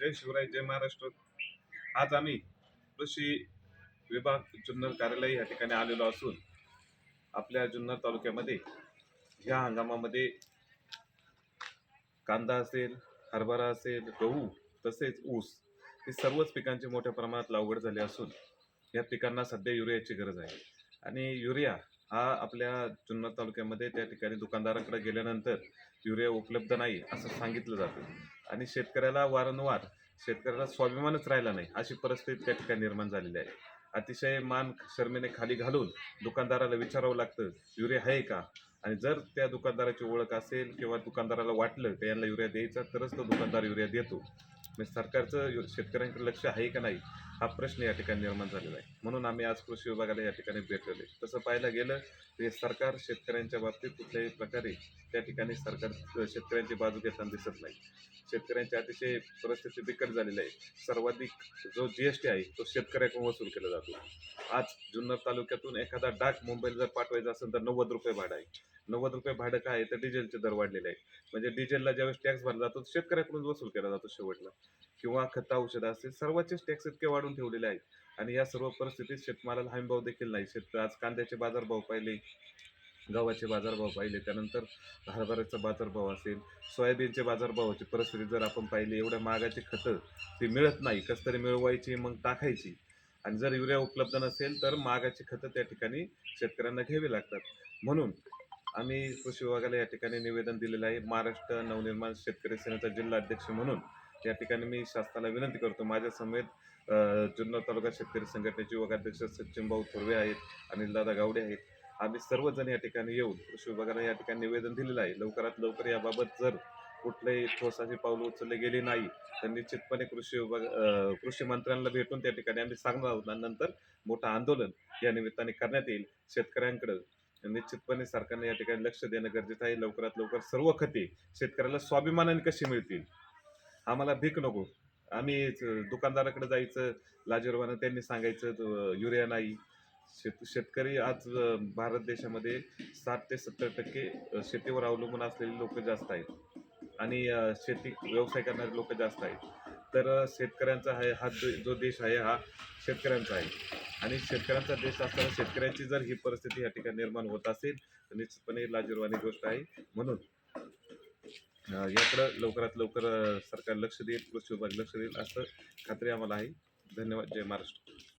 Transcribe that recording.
जय शिवराय जय महाराष्ट्र. आज आम्ही कृषी विभाग जुन्नर कार्यालय या ठिकाणी आलेलो असून आपल्या जुन्नर तालुक्यामध्ये ह्या हंगामामध्ये कांदा असेल हरभरा असेल गहू तसेच ऊस हे सर्वच पिकांची मोठ्या प्रमाणात लागवड झाली असून या पिकांना सध्या युरियाची गरज आहे. आणि युरिया हा आपल्या जुन्नर तालुक्यामध्ये त्या ठिकाणी दुकानदाराकडे गेल्यानंतर युरिया उपलब्ध नाही असं सांगितलं जातं. आणि शेतकऱ्याला वारंवार शेतकऱ्याला स्वाभिमानच राहिला नाही अशी परिस्थिती त्या ठिकाणी निर्माण झालेली आहे. अतिशय मान शर्मेने खाली घालून दुकानदाराला विचारावं लागतं युरिया आहे का? आणि जर त्या दुकानदाराची ओळख असेल किंवा दुकानदाराला वाटलं की यांना युरिया द्यायचा तरच तो दुकानदार युरिया देतो. म्हणजे सरकारचं यु- शेतकऱ्यांकडे लक्ष आहे का नाही? हा प्रश्न या ठिकाणी निर्माण झालेला आहे. म्हणून आम्ही आज कृषी विभागाला या ठिकाणी भेटलेले तसं पाहायला गेलं तरी सरकार शेतकऱ्यांच्या बाबतीत कुठल्याही प्रकारे त्या ठिकाणी सरकार शेतकऱ्यांची बाजू घेताना दिसत नाही. शेतकऱ्यांची अतिशय परिस्थिती बिकट झालेली आहे. सर्वाधिक जो जी एस टी आहे तो शेतकऱ्याकडून वसूल केला जातो. आज जुन्नर तालुक्यातून एखादा डाक मुंबईला जर पाठवायचा असेल तर नव्वद रुपये भाडं आहे. नव्वद रुपये भाडं काय आहे? तर डिझेलचे दर वाढलेले आहेत. म्हणजे डिझेलला ज्यावेळेस टॅक्स भरला जातो शेतकऱ्याकडून वसूल केला जातो शेवटला. किंवा खतं औषधं असतील सर्वांचेच टॅक्स इतके वाढून ठेवलेले आहेत. आणि या सर्व परिस्थितीत शेतमालाला हमीभाव देखील नाही. शेत आज कांद्याचे बाजारभाव पाहिले गव्हाचे बाजारभाव पाहिले. त्यानंतर हरभऱ्याचा बाजारभाव असेल सोयाबीनचे बाजारभावाची परिस्थिती जर आपण पाहिली एवढ्या महागाची खतं ती मिळत नाही. कसं तरी मिळवायची मग टाकायची. आणि जर युरिया उपलब्ध नसेल तर महागाची खतं त्या ठिकाणी शेतकऱ्यांना घ्यावी लागतात. म्हणून आम्ही कृषी विभागाला या ठिकाणी निवेदन दिलेलं आहे. महाराष्ट्र नवनिर्माण शेतकरी सेनेचा जिल्हा अध्यक्ष म्हणून या ठिकाणी मी शासनाला विनंती करतो माझ्या समेत जुन्नर तालुका शेतकरी संघटनेचे युवकाध्यक्ष सचिनभाऊ थोरवे आहेत अनिलदादा गावडे आहेत. आम्ही सर्वजण या ठिकाणी येऊन कृषी विभागाला या ठिकाणी निवेदन दिलेलं आहे. लवकरात लवकर याबाबत जर कुठलेही ठोस अशी पावलं उचलले गेली नाही तर निश्चितपणे कृषी विभाग कृषी मंत्र्यांना भेटून त्या ठिकाणी आम्ही सांगणार आहोत. आणि नंतर मोठं आंदोलन या निमित्ताने करण्यात येईल. शेतकऱ्यांकडं निश्चितपणे सरकारने या ठिकाणी लक्ष देणं गरजेचं आहे. लवकरात लवकर सर्व खते शेतकऱ्याला स्वाभिमानाने कशी मिळतील? आम्हाला भीक नको. आम्ही दुकानदाराकडे जायचं लाजीरवानं त्यांनी सांगायचं युरिया नाही. शेत शेतकरी आज भारत देशामध्ये साठ ते सत्तर टक्के शेतीवर अवलंबून असलेले लोक जास्त आहेत. आणि शेती व्यवसाय करणारे लोक जास्त आहेत. तर शेतकऱ्यांचा आहे हा जो देश आहे हा शेतकऱ्यांचा आहे. आणि शेतकऱ्यांचा देश असताना शेतकऱ्यांची जर ही परिस्थिती या ठिकाणी निर्माण होत असेल तर निश्चितपणे लाजीरवाणी गोष्ट आहे. म्हणून याकडं लवकरात लवकर सरकार लक्ष देईल कृषी विभाग लक्ष देईल असं खात्री आम्हाला आहे. धन्यवाद. जय महाराष्ट्र.